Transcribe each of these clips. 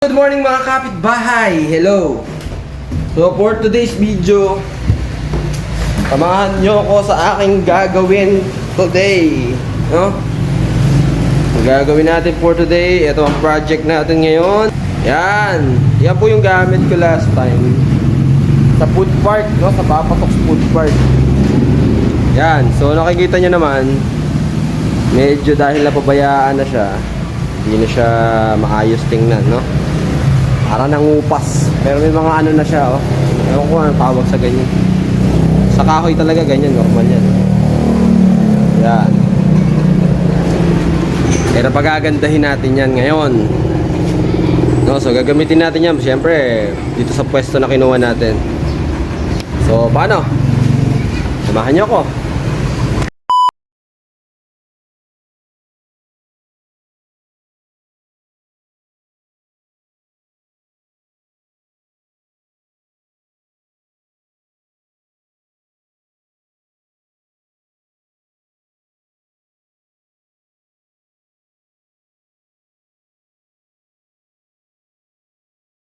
Good morning mga kapitbahay! Hello! So for today's video, samahan nyo ako sa aking gagawin today. No? Ang gagawin natin for today, ito ang project natin ngayon. Yan! Yan po yung gamit ko last time. Sa food park, no? Sa Papatox Food Park. Yan. So nakikita nyo naman, medyo dahil napabayaan na siya, hindi na siya maayos tingnan, no? Para nangupas. Pero may mga ano na siya, oh. Ewan ko ano tawag sa ganyan. Sa kahoy talaga ganyan, normal yan. Yan. Pero pagagandahin natin yan ngayon. No, so gagamitin natin yan, siyempre, dito sa pwesto na kinuha natin. So, paano? Samahan niyo ako.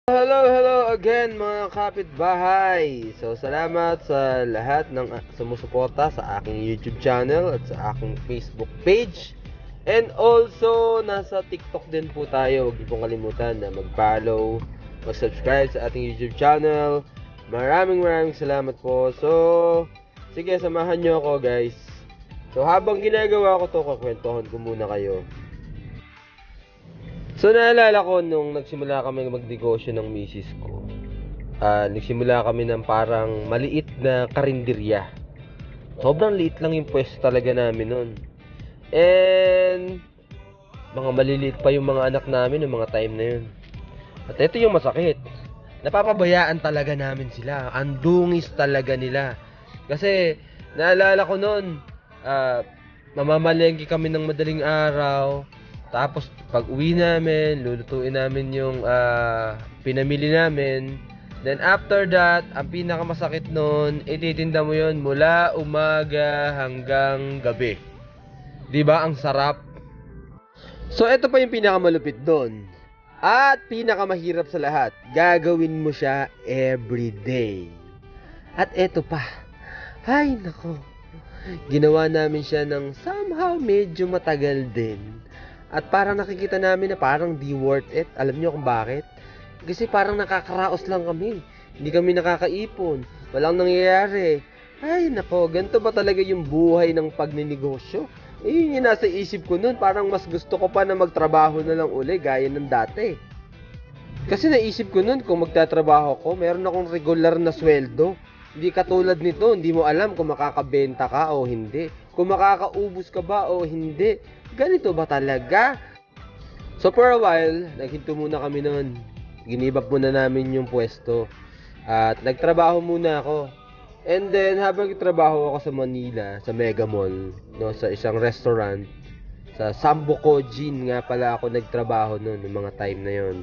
Hello, hello again mga kapitbahay. So, salamat sa lahat ng ah, sumusuporta sa aking YouTube channel at sa aking Facebook page. And also, nasa TikTok din po tayo. Huwag niyo kalimutan na mag-follow, mag-subscribe sa ating YouTube channel. Maraming maraming salamat po. So, sige, samahan niyo ako guys. So, habang ginagawa ko to, kakwentuhan ko muna kayo. So naalala ko nung nagsimula kami magnegosyo ng misis ko. Ah, nagsimula kami ng parang maliit na karinderya. Sobrang liit lang yung pwesto talaga namin noon. And mga maliliit pa yung mga anak namin ng mga time na yun. At ito yung masakit. Napapabayaan talaga namin sila. Ang dungis talaga nila. Kasi naalala ko noon, ah, mamamalengke kami ng madaling araw. Tapos pag uwi namin, lulutuin namin yung ah, pinamili namin. Then after that, ang pinakamasakit nun, ititinda mo yon mula umaga hanggang gabi. 'Di ba Ang sarap. So ito pa yung pinakamalupit doon. At pinakamahirap sa lahat, gagawin mo siya every day. At ito pa. Ay nako. Ginawa namin siya ng somehow medyo matagal din. At parang nakikita namin na parang di worth it. Alam niyo kung bakit? Kasi parang nakakaraos lang kami. Hindi kami nakakaipon. Walang nangyayari. Ay, nako, ganito ba talaga yung buhay ng pagninegosyo? Eh, yun yung nasa isip ko nun. Parang mas gusto ko pa na magtrabaho na lang uli gaya ng dati. Kasi naisip ko nun, kung magtatrabaho ko, meron akong regular na sweldo. Hindi katulad nito, hindi mo alam kung makakabenta ka o hindi. Kung makakaubos ka ba o hindi. Ganito ba talaga? So for a while, naghinto muna kami noon. Ginibap muna namin yung pwesto. At nagtrabaho muna ako. And then habang nagtrabaho ako sa Manila, sa Mega Mall, no, sa isang restaurant, sa Sambuco Gin nga pala ako nagtrabaho noon, ng mga time na yon.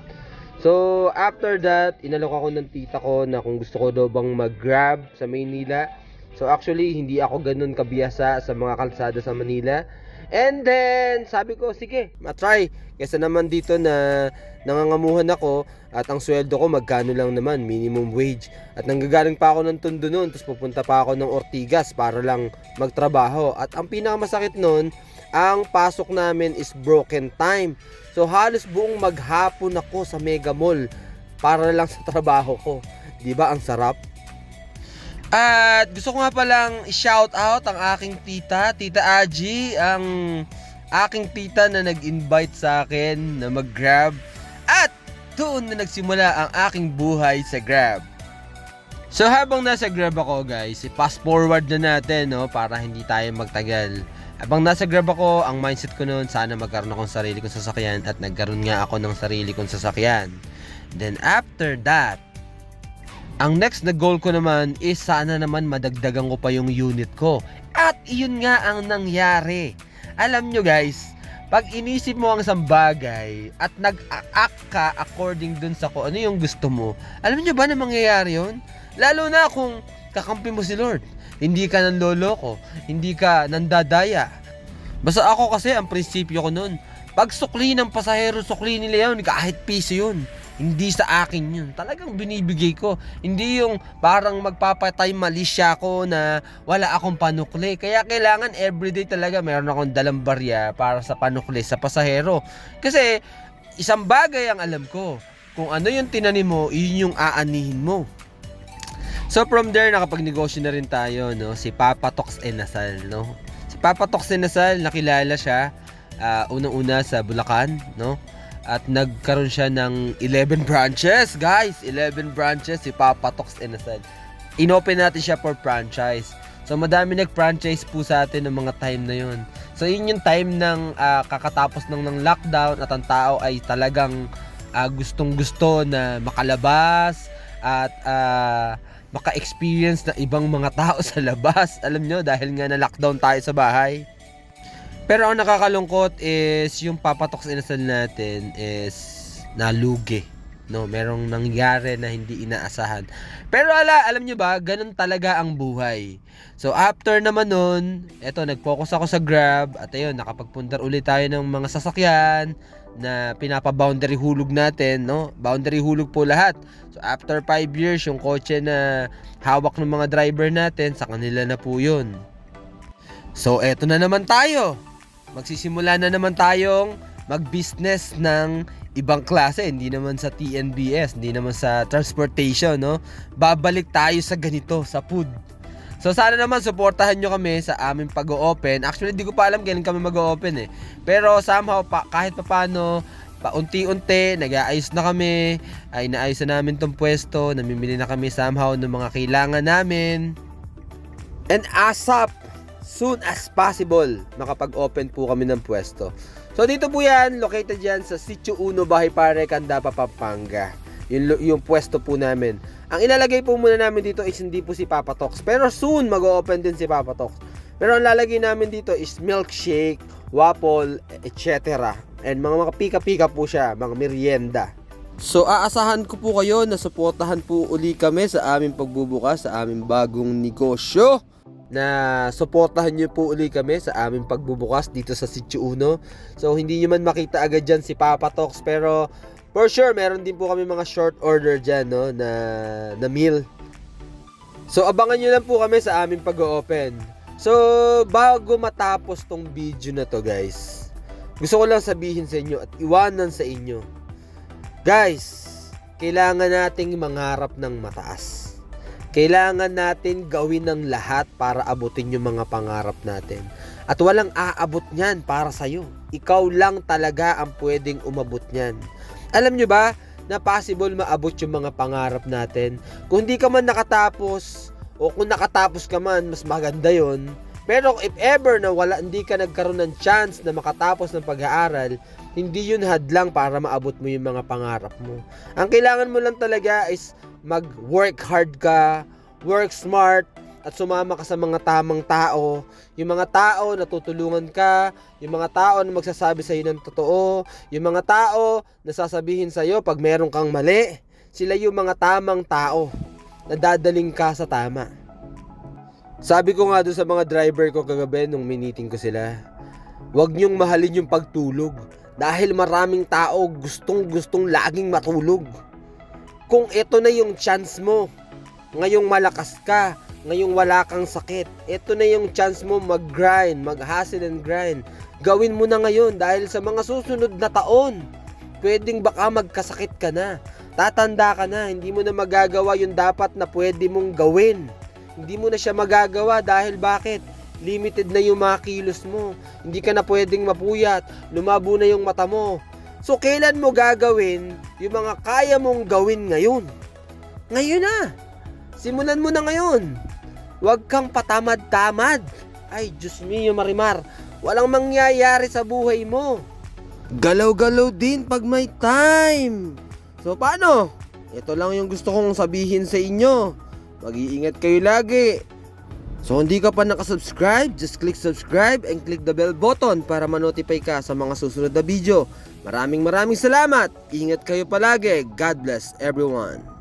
So, after that, inalok ako ng tita ko na kung gusto ko daw bang mag-grab sa Maynila. So, actually, hindi ako ganun kabiyasa sa mga kalsada sa Manila. And then, sabi ko, sige, matry. Kesa naman dito na nangangamuhan ako at ang sweldo ko magkano lang naman, minimum wage. At nanggagaling pa ako ng tondo noon, tapos pupunta pa ako ng Ortigas para lang magtrabaho. At ang pinakamasakit noon, ang pasok namin is broken time. So halos buong maghapon ako sa Mega Mall para lang sa trabaho ko. 'Di ba ang sarap? At gusto ko nga palang i-shout out ang aking tita, Tita Aji, ang aking tita na nag-invite sa akin na mag-grab. At doon na nagsimula ang aking buhay sa Grab. So habang nasa Grab ako guys, i-fast forward na natin no para hindi tayo magtagal. Habang nasa Grab ako, ang mindset ko noon sana magkaroon akong sarili kong sasakyan at nagkaroon nga ako ng sarili kong sasakyan. Then after that, ang next na goal ko naman is sana naman madagdagan ko pa yung unit ko. At iyon nga ang nangyari. Alam nyo guys, pag inisip mo ang isang bagay at nag-act ka according dun sa kung ano yung gusto mo, alam nyo ba na mangyayari yun? Lalo na kung kakampi mo si Lord. Hindi ka nanloloko, hindi ka nandadaya. Basta ako kasi ang prinsipyo ko nun, pag sukli ng pasahero, sukli nila yun, kahit piso yun. Hindi sa akin yun. Talagang binibigay ko. Hindi yung parang magpapatay mali siya ako na wala akong panukli. Kaya kailangan everyday talaga meron akong dalang barya para sa panukli sa pasahero. Kasi isang bagay ang alam ko. Kung ano yung tinanim mo, yun yung aanihin mo. So from there, nakapagnegosyo na rin tayo, no? Si Papa Tox Enasal, no? Si Papa Tox Enasal, nakilala siya ah, unang-una sa Bulacan, no? At nagkaroon siya ng 11 branches, guys! 11 branches si Papa Tox Enasal. Inopen natin siya for franchise. So madami nag-franchise po sa atin ng mga time na yun. So yun yung time ng ah, kakatapos ng, ng lockdown at ang tao ay talagang ah, gustong-gusto na makalabas at ah, maka-experience na ibang mga tao sa labas. Alam nyo, dahil nga na lockdown tayo sa bahay. Pero ang nakakalungkot is yung papatoks inasal natin is nalugi. No, merong nangyari na hindi inaasahan. Pero ala, alam nyo ba, ganun talaga ang buhay. So after naman nun, eto nag-focus ako sa Grab at ayun, nakapagpundar ulit tayo ng mga sasakyan na pinapa-boundary hulog natin, no? Boundary hulog po lahat. So after 5 years, yung kotse na hawak ng mga driver natin, sa kanila na po yun. So eto na naman tayo. Magsisimula na naman tayong mag-business ng ibang klase, hindi naman sa TNBS, hindi naman sa transportation, no? Babalik tayo sa ganito, sa food. So sana naman suportahan nyo kami sa aming pag-open. Actually, hindi ko pa alam kailan kami mag-open eh. Pero somehow, pa, kahit pa paano, paunti-unti, nag-aayos na kami, ay naayos na namin tong pwesto, namimili na kami somehow ng mga kailangan namin. And ASAP, soon as possible, makapag-open po kami ng pwesto. So dito po yan, located yan sa Sitio 1, Bahay Pare, Candapa, Pampanga. Yung, yung pwesto po namin. Ang ilalagay po muna namin dito is hindi po si Papa Talks. Pero soon, mag-open din si Papa Talks. Pero ang lalagay namin dito is milkshake, waffle, etc. And mga mga pika-pika po siya, mga merienda. So aasahan ko po kayo na suportahan po uli kami sa aming pagbubukas sa aming bagong negosyo na suportahan nyo po uli kami sa aming pagbubukas dito sa Sitio Uno. So hindi nyo man makita agad dyan si Papa Talks pero for sure meron din po kami mga short order dyan no, na, na meal. So abangan nyo lang po kami sa aming pag-open. So bago matapos tong video na to guys, gusto ko lang sabihin sa inyo at iwanan sa inyo. Guys, kailangan nating mangarap ng mataas. Kailangan natin gawin ng lahat para abutin yung mga pangarap natin. At walang aabot niyan para sa'yo. Ikaw lang talaga ang pwedeng umabot niyan. Alam nyo ba na possible maabot yung mga pangarap natin? Kung hindi ka man nakatapos o kung nakatapos ka man, mas maganda yon. Pero if ever na wala, hindi ka nagkaroon ng chance na makatapos ng pag-aaral, hindi yun hadlang para maabot mo yung mga pangarap mo. Ang kailangan mo lang talaga is mag-work hard ka, work smart, at sumama ka sa mga tamang tao. Yung mga tao na tutulungan ka, yung mga tao na magsasabi sa iyo ng totoo, yung mga tao na sasabihin sa iyo pag meron kang mali, sila yung mga tamang tao na dadaling ka sa tama. Sabi ko nga doon sa mga driver ko kagabi nung miniting ko sila, huwag niyong mahalin yung pagtulog dahil maraming tao gustong gustong laging matulog. Kung ito na yung chance mo, ngayong malakas ka, ngayong wala kang sakit, ito na yung chance mo mag-grind, mag-hustle and grind. Gawin mo na ngayon dahil sa mga susunod na taon, pwedeng baka magkasakit ka na. Tatanda ka na, hindi mo na magagawa yung dapat na pwede mong gawin. Hindi mo na siya magagawa dahil bakit? Limited na yung mga kilos mo. Hindi ka na pwedeng mapuyat. Lumabo na yung mata mo. So, kailan mo gagawin yung mga kaya mong gawin ngayon? Ngayon na! Simulan mo na ngayon. Huwag kang patamad-tamad. Ay, Diyos mio, Marimar. Walang mangyayari sa buhay mo. Galaw-galaw din pag may time. So, paano? Ito lang yung gusto kong sabihin sa inyo. Mag-iingat kayo lagi. So hindi ka pa nakasubscribe, just click subscribe and click the bell button para ma-notify ka sa mga susunod na video. Maraming maraming salamat. Ingat kayo palagi. God bless everyone.